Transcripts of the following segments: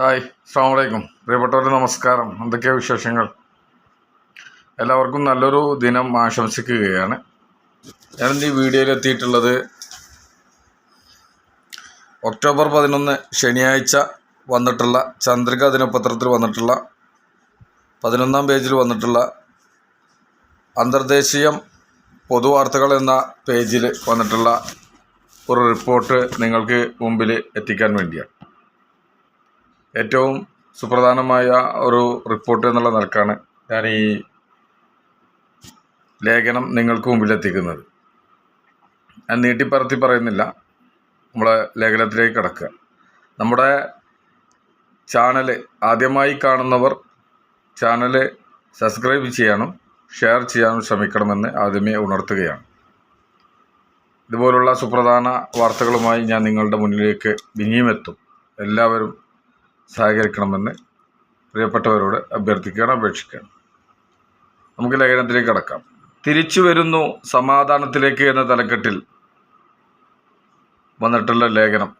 Hi അസ്സാം വലൈക്കും പ്രിയപ്പെട്ടവരെ നമസ്കാരം. എന്തൊക്കെയാ വിശേഷങ്ങൾ? എല്ലാവർക്കും നല്ലൊരു ദിനം ആശംസിക്കുകയാണ്. ഞാനിന്ന് ഈ വീഡിയോയിൽ എത്തിയിട്ടുള്ളത് ഒക്ടോബർ പതിനൊന്ന് ശനിയാഴ്ച വന്നിട്ടുള്ള ചന്ദ്രിക ദിനപത്രത്തിൽ വന്നിട്ടുള്ള പതിനൊന്നാം പേജിൽ വന്നിട്ടുള്ള അന്തർദേശീയം പൊതുവാർത്തകൾ എന്ന പേജിൽ വന്നിട്ടുള്ള ഒരു റിപ്പോർട്ട് നിങ്ങൾക്ക് മുമ്പിൽ എത്തിക്കാൻ വേണ്ടിയാണ്. ഏറ്റവും സുപ്രധാനമായ ഒരു റിപ്പോർട്ട് എന്നുള്ള നിലക്കാണ് ഞാൻ ഈ ലേഖനം നിങ്ങൾക്ക് മുമ്പിൽ എത്തിക്കുന്നത് ഞാൻ നീട്ടിപ്പറത്തി പറയുന്നില്ല. നമ്മളെ ലേഖനത്തിലേക്ക് കിടക്കുക. നമ്മുടെ ചാനൽ ആദ്യമായി കാണുന്നവർ ചാനൽ സബ്സ്ക്രൈബ് ചെയ്യാനും ഷെയർ ചെയ്യാനും ശ്രമിക്കണമെന്ന് ആദ്യമേ ഉണർത്തുകയാണ്. ഇതുപോലുള്ള സുപ്രധാന വാർത്തകളുമായി ഞാൻ നിങ്ങളുടെ മുന്നിലേക്ക് ഇനിയും എല്ലാവരും സഹകരിക്കണമെന്ന് പ്രിയപ്പെട്ടവരോട് അഭ്യർത്ഥിക്കുകയാണ് അപേക്ഷിക്കുകയാണ്. നമുക്ക് ലേഖനത്തിലേക്ക് കടക്കാം. തിരിച്ചു വരുന്നു സമാധാനത്തിലേക്ക് എന്ന തലക്കെട്ടിൽ വന്നിട്ടുള്ള ലേഖനം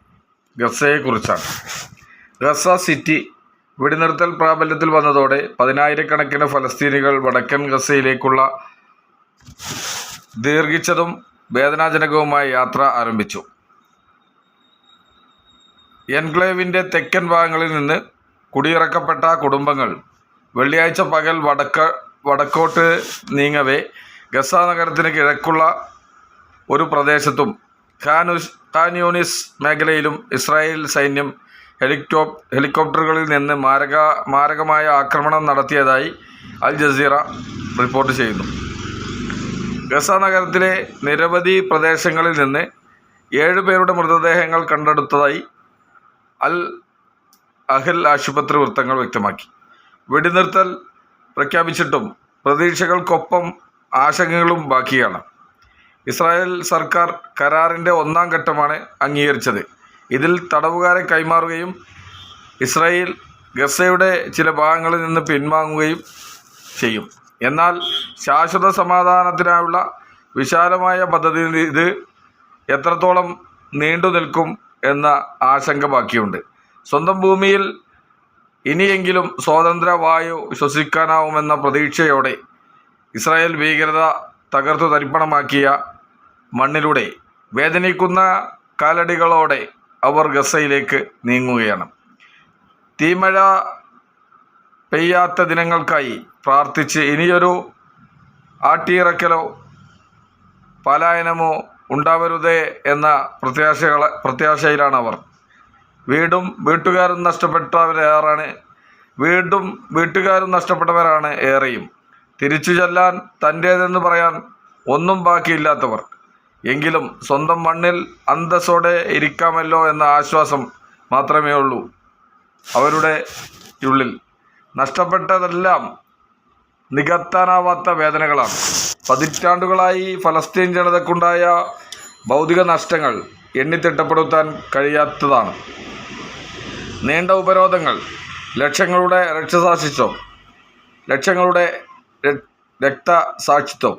ഗസയെക്കുറിച്ചാണ്. ഗസ സിറ്റി വെടിനിർത്തൽ പ്രാബല്യത്തിൽ വന്നതോടെ പതിനായിരക്കണക്കിന് ഫലസ്തീനികൾ വടക്കൻ ഗസയിലേക്കുള്ള ദീർഘിച്ചതും വേദനാജനകവുമായ യാത്ര ആരംഭിച്ചു. എൻക്ലേവിന്റെ തെക്കൻ ഭാഗങ്ങളിൽ നിന്ന് കുടിയിറക്കപ്പെട്ട കുടുംബങ്ങൾ വെള്ളിയാഴ്ച പകൽ വടക്ക വടക്കോട്ട് നീങ്ങവേ ഗസ നഗരത്തിന് കിഴക്കുള്ള ഒരു പ്രദേശത്തും ഖാനുസ് ഖാനിയോണിസ് മേഖലയിലും ഇസ്രായേൽ സൈന്യം ഹെലികോപ് ഹെലികോപ്റ്ററുകളിൽ നിന്ന് മാരക മാരകമായ ആക്രമണം നടത്തിയതായി അൽ ജസീറ റിപ്പോർട്ട് ചെയ്യുന്നു. ഗസ നഗരത്തിലെ നിരവധി പ്രദേശങ്ങളിൽ നിന്ന് ഏഴ് പേരുടെ മൃതദേഹങ്ങൾ കണ്ടെടുത്തതായി അൽ അഹൽ ആശുപത്രി വൃത്തങ്ങൾ വ്യക്തമാക്കി. വെടിനിർത്തൽ പ്രഖ്യാപിച്ചിട്ടും പ്രതീക്ഷകൾക്കൊപ്പം ആശങ്കകളും ബാക്കിയാണ്. ഇസ്രായേൽ സർക്കാർ കരാറിന്റെ ഒന്നാം ഘട്ടമാണ് അംഗീകരിച്ചത്. ഇതിൽ തടവുകാരെ കൈമാറുകയും ഇസ്രായേൽ ഗസയുടെ ചില ഭാഗങ്ങളിൽ നിന്ന് പിൻവാങ്ങുകയും ചെയ്യും. എന്നാൽ ശാശ്വത സമാധാനത്തിനായുള്ള വിശാലമായ പദ്ധതി ഇത് എത്രത്തോളം നീണ്ടു നിൽക്കും എന്ന ആശങ്ക ബാക്കിയുണ്ട്. സ്വന്തം ഭൂമിയിൽ ഇനിയെങ്കിലും സ്വാതന്ത്ര്യ വായു ശ്വസിക്കാനാവുമെന്ന പ്രതീക്ഷയോടെ ഇസ്രായേൽ ഭീകരത തകർത്തു തരിപ്പണമാക്കിയ മണ്ണിലൂടെ വേദനിക്കുന്ന കാലടികളോടെ അവർ ഗസയിലേക്ക് നീങ്ങുകയാണ്. തീമഴ പെയ്യാത്ത ദിനങ്ങൾക്കായി പ്രാർത്ഥിച്ച് ഇനിയൊരു ആട്ടിയിറക്കലോ പലായനമോ ഉണ്ടാവരുതേ എന്ന പ്രത്യാശകളെ പ്രത്യാശയിലാണ് അവർ വീടും വീട്ടുകാരും നഷ്ടപ്പെട്ടവരേറാണ് വീണ്ടും വീട്ടുകാരും നഷ്ടപ്പെട്ടവരാണ് ഏറെയും. തിരിച്ചു ചെല്ലാൻ തന്റേതെന്ന് പറയാൻ ഒന്നും ബാക്കിയില്ലാത്തവർ. എങ്കിലും സ്വന്തം മണ്ണിൽ അന്തസ്സോടെ ഇരിക്കാമല്ലോ എന്ന ആശ്വാസം മാത്രമേ ഉള്ളൂ അവരുടെ ഉള്ളിൽ. നഷ്ടപ്പെട്ടതെല്ലാം നികത്താനാവാത്ത വേദനകളാണ്. പതിറ്റാണ്ടുകളായി ഫലസ്തീൻ ജനതക്കുണ്ടായ ഭൗതിക നഷ്ടങ്ങൾ എണ്ണിത്തിട്ടപ്പെടുത്താൻ കഴിയാത്തതാണ്. നീണ്ട ഉപരോധങ്ങൾ ലക്ഷങ്ങളുടെ രക്തസാക്ഷിത്വം ലക്ഷങ്ങളുടെ രക്തസാക്ഷിത്വം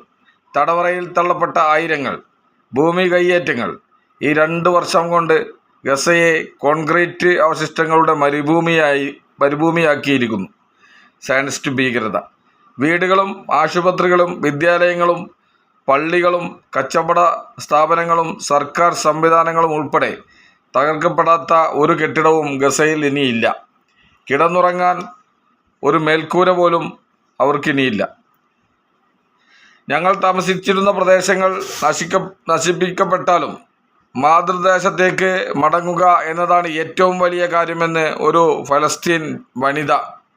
തടവറയിൽ തള്ളപ്പെട്ട ആയിരങ്ങൾ ഭൂമി കയ്യേറ്റങ്ങൾ ഈ രണ്ട് വർഷം കൊണ്ട് ഗസയെ കോൺക്രീറ്റ് അവശിഷ്ടങ്ങളുടെ മരുഭൂമിയായി മരുഭൂമിയാക്കിയിരിക്കുന്നു. സയൻസ്റ്റ് ഭീകരത. വീടുകളും ആശുപത്രികളും വിദ്യാലയങ്ങളും പള്ളികളും കച്ചവട സ്ഥാപനങ്ങളും സർക്കാർ സംവിധാനങ്ങളും ഉൾപ്പെടെ തകർക്കപ്പെടാത്ത ഒരു കെട്ടിടവും ഗസയിൽ ഇനിയില്ല. കിടന്നുറങ്ങാൻ ഒരു മേൽക്കൂര പോലും അവർക്കിനിയില്ല. ഞങ്ങൾ താമസിച്ചിരുന്ന പ്രദേശങ്ങൾ നശിക്ക നശിപ്പിക്കപ്പെട്ടാലും മാതൃദേശത്തേക്ക് മടങ്ങുക എന്നതാണ് ഏറ്റവും വലിയ കാര്യമെന്ന് ഒരു ഫലസ്തീൻ വനിത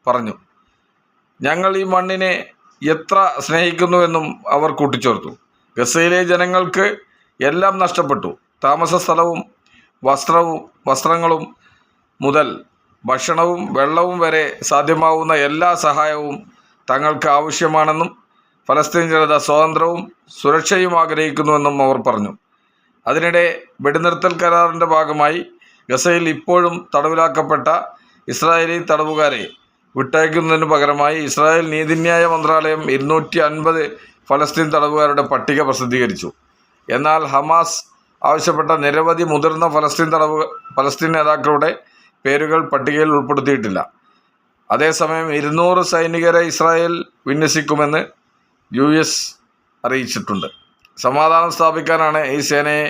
പറഞ്ഞു. ഞങ്ങൾ ഈ മണ്ണിനെ എത്ര സ്നേഹിക്കുന്നുവെന്നും അവർ കൂട്ടിച്ചേർത്തു. ഗസയിലെ ജനങ്ങൾക്ക് എല്ലാം നഷ്ടപ്പെട്ടു. താമസ സ്ഥലവും വസ്ത്രവും വസ്ത്രങ്ങളും മുതൽ ഭക്ഷണവും വെള്ളവും വരെ സാധ്യമാവുന്ന എല്ലാ സഹായവും തങ്ങൾക്ക് ആവശ്യമാണെന്നും ഫലസ്തീൻ ജനത സ്വാതന്ത്ര്യവും സുരക്ഷയും ആഗ്രഹിക്കുന്നുവെന്നും അവർ പറഞ്ഞു. അതിനിടെ വെടിനിർത്തൽ കരാറിന്റെ ഭാഗമായി ഗസയിൽ ഇപ്പോഴും തടവിലാക്കപ്പെട്ട ഇസ്രായേലി തടവുകാരെ വിട്ടയക്കുന്നതിന് പകരമായി ഇസ്രായേൽ നീതിന്യായ മന്ത്രാലയം ഇരുന്നൂറ്റി അൻപത് ഫലസ്തീൻ തടവുകാരുടെ പട്ടിക പ്രസിദ്ധീകരിച്ചു. എന്നാൽ ഹമാസ് ആവശ്യപ്പെട്ട നിരവധി മുതിർന്ന ഫലസ്തീൻ തടവ് ഫലസ്തീൻ നേതാക്കളുടെ പേരുകൾ പട്ടികയിൽ ഉൾപ്പെടുത്തിയിട്ടില്ല. അതേസമയം ഇരുന്നൂറ് സൈനികരെ ഇസ്രായേൽ വിന്യസിക്കുമെന്ന് യു എസ് അറിയിച്ചിട്ടുണ്ട്. സമാധാനം സ്ഥാപിക്കാനാണ് ഈ സേനയെ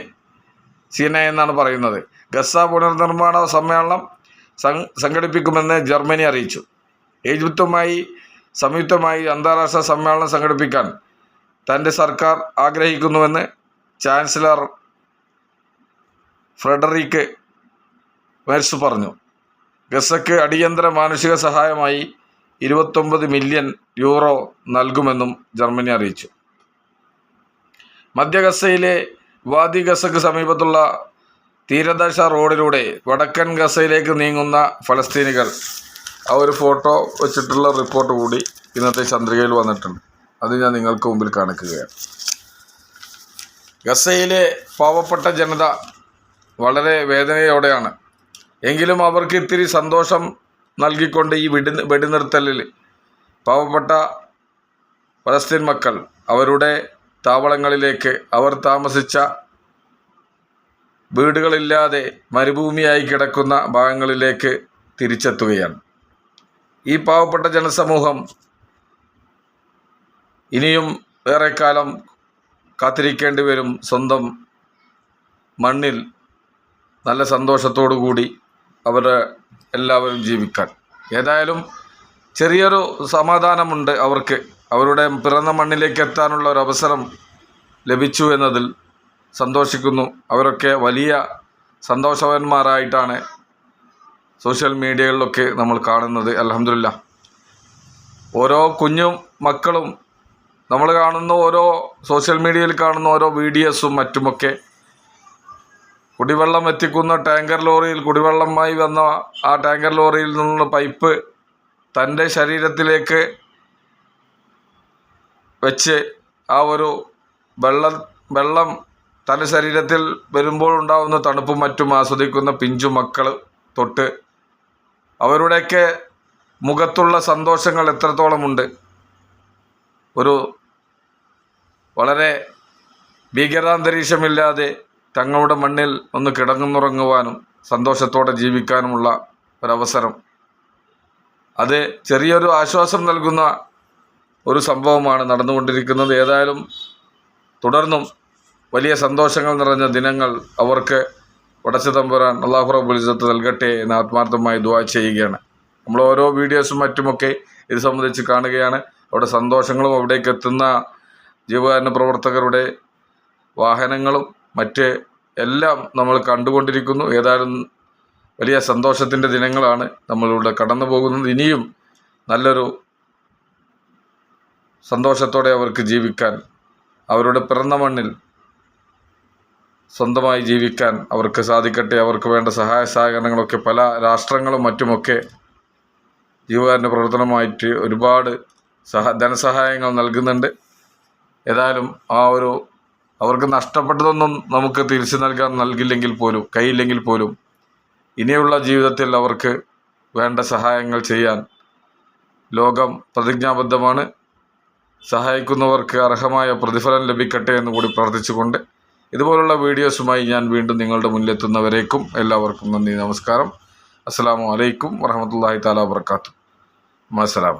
സീന എന്നാണ് പറയുന്നത്. ഗസ പുനർനിർമ്മാണ സമ്മേളനം സംഘടിപ്പിക്കുമെന്ന് ജർമ്മനി അറിയിച്ചു. ഈജിപ്തുമായി സംയുക്തമായി അന്താരാഷ്ട്ര സമ്മേളനം സംഘടിപ്പിക്കാൻ തന്റെ സർക്കാർ ആഗ്രഹിക്കുന്നുവെന്ന് ചാൻസലർ ഫ്രെഡറിക്ക് മെർസ് പറഞ്ഞു. ഗസക്ക് അടിയന്തര മാനുഷിക സഹായമായി ഇരുപത്തൊമ്പത് മില്യൺ യൂറോ നൽകുമെന്നും ജർമ്മനി അറിയിച്ചു. മധ്യ ഗസയിലെ വാദി ഗസക്ക് സമീപത്തുള്ള തീരദേശ റോഡിലൂടെ വടക്കൻ ഗസയിലേക്ക് നീങ്ങുന്ന ഫലസ്തീനികൾ ആ ഒരു ഫോട്ടോ വെച്ചിട്ടുള്ള റിപ്പോർട്ട് കൂടി ഇന്നത്തെ ചന്ദ്രികയിൽ വന്നിട്ടുണ്ട്. അത് ഞാൻ നിങ്ങൾക്ക് മുമ്പിൽ കാണിക്കുകയാണ്. ഗസയിലെ പാവപ്പെട്ട ജനത വളരെ വേദനയോടെയാണ്. എങ്കിലും അവർക്ക് ഇത്തിരി സന്തോഷം നൽകിക്കൊണ്ട് ഈ വെടി വെടിനിർത്തലിൽ പാവപ്പെട്ട പലസ്തീൻ മക്കൾ അവരുടെ താവളങ്ങളിലേക്ക് അവർ താമസിച്ച വീടുകളില്ലാതെ മരുഭൂമിയായി കിടക്കുന്ന ഭാഗങ്ങളിലേക്ക് തിരിച്ചെത്തുകയാണ്. ഈ പാവപ്പെട്ട ജനസമൂഹം ഇനിയും ഏറെക്കാലം കാത്തിരിക്കേണ്ടി വരും സ്വന്തം മണ്ണിൽ നല്ല സന്തോഷത്തോടു കൂടി അവർ എല്ലാവരും ജീവിക്കാൻ. ഏതായാലും ചെറിയൊരു സമാധാനമുണ്ട് അവർക്ക്. അവരുടെ പിറന്ന മണ്ണിലേക്ക് എത്താനുള്ള ഒരു അവസരം ലഭിച്ചു എന്നതിൽ സന്തോഷിക്കുന്നു. അവരൊക്കെ വലിയ സന്തോഷവാന്മാരായിട്ടാണ് സോഷ്യൽ മീഡിയകളിലൊക്കെ നമ്മൾ കാണുന്നത് അലഹമില്ല ഓരോ കുഞ്ഞു മക്കളും നമ്മൾ കാണുന്ന ഓരോ സോഷ്യൽ മീഡിയയിൽ കാണുന്ന ഓരോ വീഡിയോസും മറ്റുമൊക്കെ കുടിവെള്ളം എത്തിക്കുന്ന ടാങ്കർ ലോറിയിൽ കുടിവെള്ളമായി വന്ന ആ ടാങ്കർ ലോറിയിൽ നിന്നുള്ള പൈപ്പ് തന്റെ ശരീരത്തിലേക്ക് വെച്ച് ആ ഒരു വെള്ളം വെള്ളം തന്റെ ശരീരത്തിൽ വരുമ്പോൾ ഉണ്ടാകുന്ന തണുപ്പും മറ്റും ആസ്വദിക്കുന്ന പിഞ്ചു മക്കൾ തൊട്ട് അവരുടെയൊക്കെ മുഖത്തുള്ള സന്തോഷങ്ങൾ എത്രത്തോളമുണ്ട് ഒരു വളരെ ഭീകരാന്തരീക്ഷമില്ലാതെ തങ്ങളുടെ മണ്ണിൽ ഒന്ന് കിടങ്ങുന്നുറങ്ങുവാനും സന്തോഷത്തോടെ ജീവിക്കാനുമുള്ള ഒരവസരം. അത് ചെറിയൊരു ആശ്വാസം നൽകുന്ന ഒരു സംഭവമാണ് നടന്നുകൊണ്ടിരിക്കുന്നത്. ഏതായാലും തുടർന്നും വലിയ സന്തോഷങ്ങൾ നിറഞ്ഞ ദിനങ്ങൾ അവർക്ക് വടച്ച തമ്പുരാൻ അള്ളാഹു റബ്ബുൽ ഇസ്സത്ത് നൽകട്ടെ എന്ന് ആത്മാർത്ഥമായി ദുവാ ചെയ്യുകയാണ്. നമ്മൾ ഓരോ വീഡിയോസും മറ്റുമൊക്കെ ഇത് സംബന്ധിച്ച് കാണുകയാണ്. അവിടെ സന്തോഷങ്ങളും അവിടേക്ക് എത്തുന്ന ജീവകാരുണ്യ പ്രവർത്തകരുടെ വാഹനങ്ങളും മറ്റ് എല്ലാം നമ്മൾ കണ്ടുകൊണ്ടിരിക്കുന്നു. ഏതായാലും വലിയ സന്തോഷത്തിന്റെ ദിനങ്ങളാണ് നമ്മളിവിടെ കടന്നു പോകുന്നത്. ഇനിയും നല്ലൊരു സന്തോഷത്തോടെ അവർക്ക് ജീവിക്കാൻ അവരുടെ പിറന്ന മണ്ണിൽ സ്വന്തമായി ജീവിക്കാൻ അവർക്ക് സാധിക്കട്ടെ. അവർക്ക് വേണ്ട സഹായ സഹകരണങ്ങളൊക്കെ പല രാഷ്ട്രങ്ങളും മറ്റുമൊക്കെ ജീവകാരുണ്യ പ്രവർത്തനമായിട്ട് ഒരുപാട് സഹ ധനസഹായങ്ങൾ നൽകുന്നുണ്ട്. ഏതായാലും ആ ഒരു അവർക്ക് നഷ്ടപ്പെട്ടതൊന്നും നമുക്ക് തിരിച്ചു നൽകാൻ നൽകില്ലെങ്കിൽ പോലും കയ്യില്ലെങ്കിൽ പോലും ഇനിയുള്ള ജീവിതത്തിൽ അവർക്ക് വേണ്ട സഹായങ്ങൾ ചെയ്യാൻ ലോകം പ്രതിജ്ഞാബദ്ധമാണ്. സഹായിക്കുന്നവർക്ക് അർഹമായ പ്രതിഫലം ലഭിക്കട്ടെ എന്ന് കൂടി പ്രാർത്ഥിച്ചുകൊണ്ട് ഇതുപോലുള്ള വീഡിയോസുമായി ഞാൻ വീണ്ടും നിങ്ങളുടെ മുന്നിലെത്തുന്നവരേക്കും എല്ലാവർക്കും നന്ദി നമസ്കാരം. അസ്സാം വലൈക്കും വറഹമത്തല്ലാഹി താല വർക്കാത്തു മസ്സലാമ